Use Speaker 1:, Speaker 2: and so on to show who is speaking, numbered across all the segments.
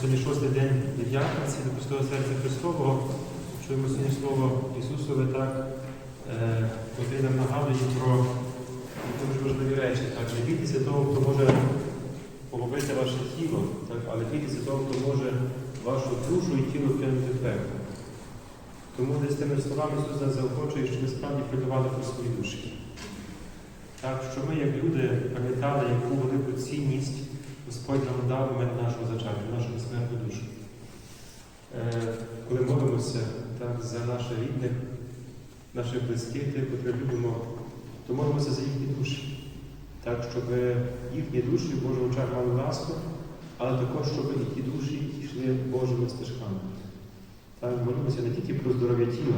Speaker 1: сьогодні шостий день Дев'ятниці до Христового серця Христового. Чуємо сьогодні слово Ісусове так, е, котрі нам нагадує про дуже важливі речі. Так, не бійтеся того, хто може погубити ваше тіло, так, але бійтеся того, хто може вашу душу і тіло кинути в пекло. Тому десь тими словами Ісус нас заохочує, щоб ми справді придавали про свої душі. Так, що ми, як люди, пам'ятали, яку велику цінність Господь нам дав момент нашого зачаття, нашу безсмертну душу. Е, коли молимося так, за наших рідних, наших близьких, тих, котрих любимо, то молимося за їхні душі. Так, щоб їхні душі в Божому очах мали ласку, але також, щоб і ті душі йшли Божими стежками. Так, молимося не тільки про здоров'я тіла,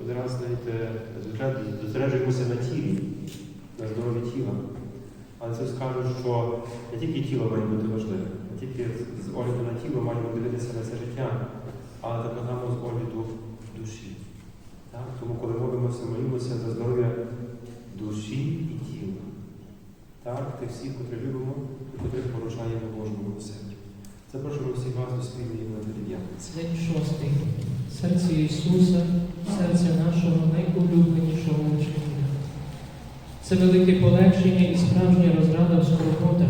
Speaker 1: один раз, знаєте, зосереджуємося на тілі, на здоров'я тіла. Але це скажу, що не тільки тіло має бути важливе, не тільки з огляду на тіло маємо дивитися на це життя, але так само з огляду душі. Так? Тому, коли молимося, молимося за здоров'я душі і тіла. Так? Тих всіх, котрих любимо і котрих порушаємо Божому милосердю. Запрошуємо всіх вас до спільної молитви Дякується.
Speaker 2: День шостий. Серце Ісуса, серце нашого найулюбленішого ученика. Це велике полегшення і справжня розрада в скорботах,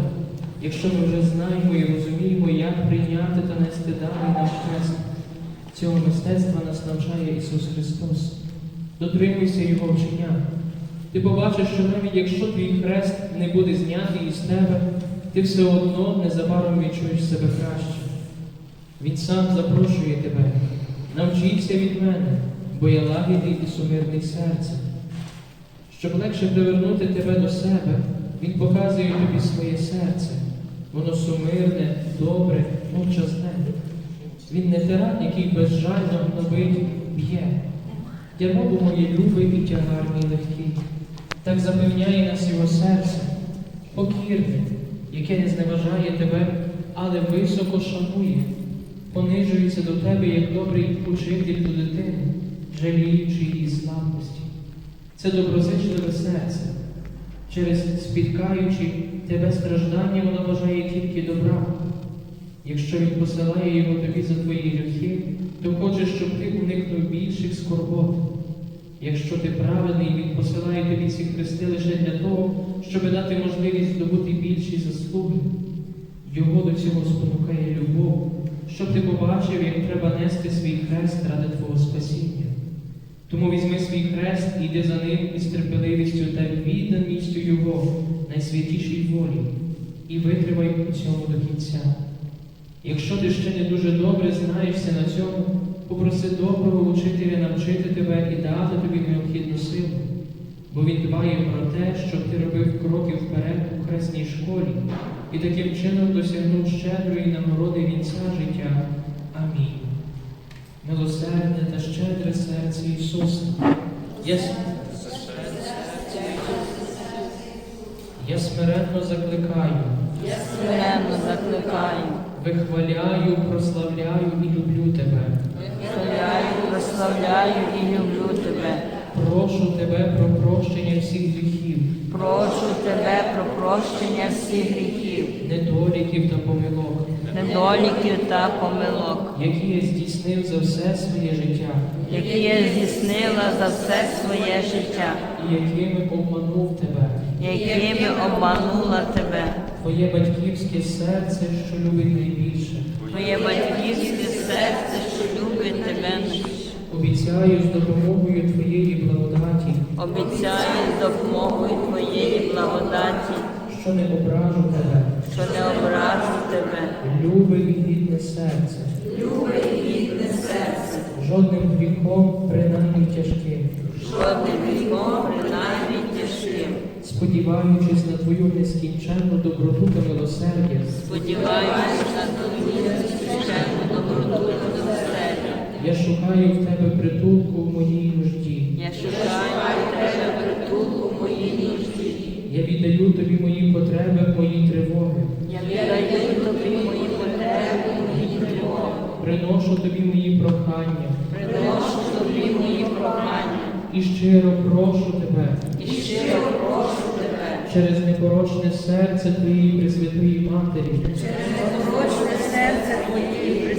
Speaker 2: якщо ми вже знаємо і розуміємо, як прийняти та нести даний наш хрест. Цього мистецтва нас навчає Ісус Христос. Дотримуйся Його вчення. Ти побачиш, що навіть якщо твій хрест не буде знятий із тебе, ти все одно незабаром відчуєш себе краще. Він сам запрошує тебе. Навчіться від мене, бо я лагідний і сумирний серцем. Щоб легше привернути тебе до себе, Він показує тобі своє серце. Воно сумирне, добре, мовчазне. Він не тиран, який безжально гнобить, б'є. Дярмо моє любий і тягарний легкий. Так запевняє нас його серце, покірне, яке не зневажає тебе, але високо шанує, понижується до тебе як добрий учитель до дитини, жаліючи її слабкості. Це доброзичливе серце. Через спіткаючи тебе страждання, воно бажає тільки добра. Якщо він посилає його тобі за твої гріхи, то хоче, щоб ти уникнув більших скорбот. Якщо ти праведний, він посилає тобі ці хрести лише для того, щоб дати можливість здобути більші заслуги. Його до цього спонукає любов, щоб ти побачив, як треба нести свій хрест ради твого спасіння. Тому візьми свій хрест і йди за ним із терпеливістю та відданістю Його найсвятішій волі, і витривай у цьому до кінця. Якщо ти ще не дуже добре знаєшся на цьому, попроси доброго учителя навчити тебе і дати тобі необхідну силу, бо він дбає про те, щоб ти робив кроки вперед у хресній школі і таким чином досягнув щедрої нагороди вінця життя. Амінь. Милосердне та щедре серце Ісуса. Я, смиренно закликаю,
Speaker 3: Я смиренно закликаю,
Speaker 2: вихваляю, прославляю і люблю тебе.
Speaker 3: вихваляю, прославляю і люблю тебе.
Speaker 2: Прошу тебе про прощення всіх гріхів,
Speaker 3: Прошу тебе про прощення всіх гріхів,
Speaker 2: недоліків та помилок,
Speaker 3: недоліків та помилок,
Speaker 2: які я здійснив за все своє життя,
Speaker 3: які я здійснила за все своє життя,
Speaker 2: і якими обманув тебе.
Speaker 3: якими обманула тебе.
Speaker 2: Твоє батьківське серце, що любить найбільше.
Speaker 3: Твоє батьківське серце, що любить тебе,
Speaker 2: Обіцяю з допомогою Твоєї благодаті,
Speaker 3: обіцяю з допомогою Твоєї благодаті,
Speaker 2: що не ображу тебе,
Speaker 3: що не ображу тебе.
Speaker 2: Любе і гідне серце,
Speaker 3: Любе і гідне серце,
Speaker 2: жодним гріхом, принаймні тяжким,
Speaker 3: жодним гріхом принаймні тяжким.
Speaker 2: сподіваючись на Твою нескінченну доброту та милосердя,
Speaker 3: Сподіваюся на твою нескінченну доброту та милосердя.
Speaker 2: я шукаю в Тебе притулку в моїй нужді.
Speaker 3: Я шукаю в тебе притулку в моїй нужді.
Speaker 2: Я віддаю Тобі мої потреби, мої тривоги,
Speaker 3: Я віддаю тобі мої.
Speaker 2: Приношу Тобі мої прохання
Speaker 3: Приношу тобі мої прохання.
Speaker 2: і щиро прошу Тебе
Speaker 3: І щиро прошу тебе.
Speaker 2: через непорочне серце Твоєї Пресвятої Матері.
Speaker 3: Через непорочне серце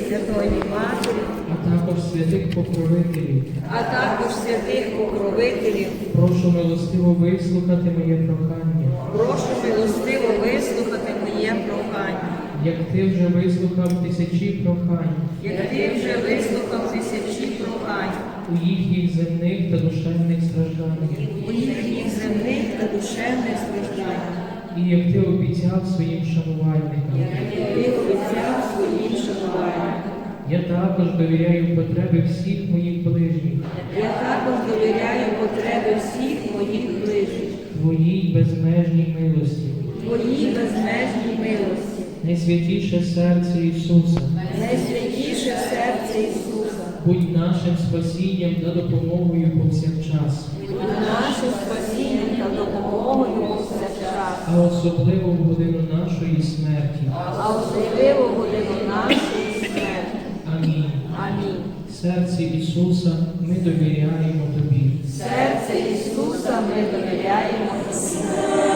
Speaker 3: Святої Матері,
Speaker 2: а також святих покровителів.
Speaker 3: а також святих покровителів,
Speaker 2: Прошу милостиво вислухати моє прохання,
Speaker 3: прошу милостиво вислухати моє прохання.
Speaker 2: Як ти вже вислухав тисячі прохань
Speaker 3: Як ти вже вислухав тисячі прохань
Speaker 2: у їхніх земних та душевних стражданнях,
Speaker 3: у їхніх земних та душевних стражданнях,
Speaker 2: і як ти обіцяв своїм шанувальникам.
Speaker 3: як ти обіцяв своїм шануванням.
Speaker 2: Я також довіряю потреби всіх моїх ближніх,
Speaker 3: Я також довіряю потреби всіх моїх ближніх,
Speaker 2: твоїй безмежній милості,
Speaker 3: твоїй безмежній милості,
Speaker 2: найсвятіше серце Ісуса.
Speaker 3: найсвятіше серце Ісуса,
Speaker 2: Будь нашим спасінням та допомогою повсякчас,
Speaker 3: наше спасіння та допомогою повсякчас,
Speaker 2: а особливо в годину нашої смерті.
Speaker 3: а особливо в годину нашої смерті.
Speaker 2: Амінь.
Speaker 3: Амінь.
Speaker 2: Серці Ісуса ми довіряємо Тобі.
Speaker 3: Серце Ісуса ми довіряємо Тобі.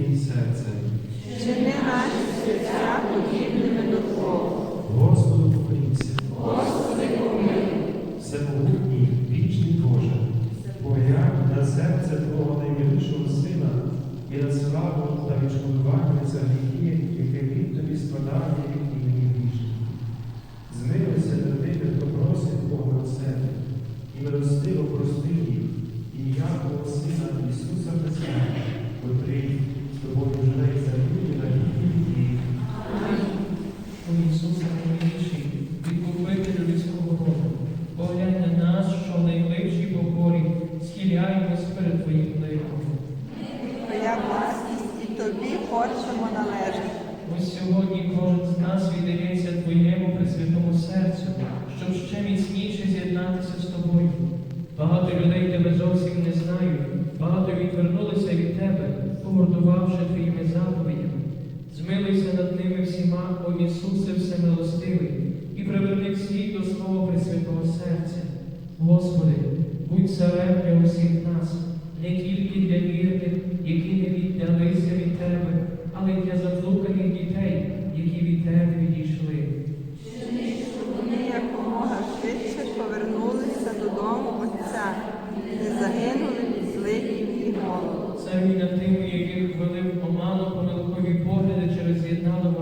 Speaker 4: моїм серце.
Speaker 2: Чи не наші серця подібними до Бога. Господу
Speaker 1: помилуйся. Господи помилуй. Всемогутній, вічний Боже, поглянь на серце Твого наймилішого Сина і на славу та відшкодування за гріхи
Speaker 2: людей тебе зовсім не знають, багато відвернулися від тебе, помордувавши твоїми заповідями. Змилуйся над ними всіма, о Ісусе Всемилостивий, і приверни всіх до свого Пресвятого серця. Господи, будь царем для усіх нас, не тільки для вірних, які не віддалися від Тебе, але й для заблуканих дітей, які від Тебе відійшли.
Speaker 4: Голоду.
Speaker 2: на тими, яких ввели в оману помилкові погляди через з'єднану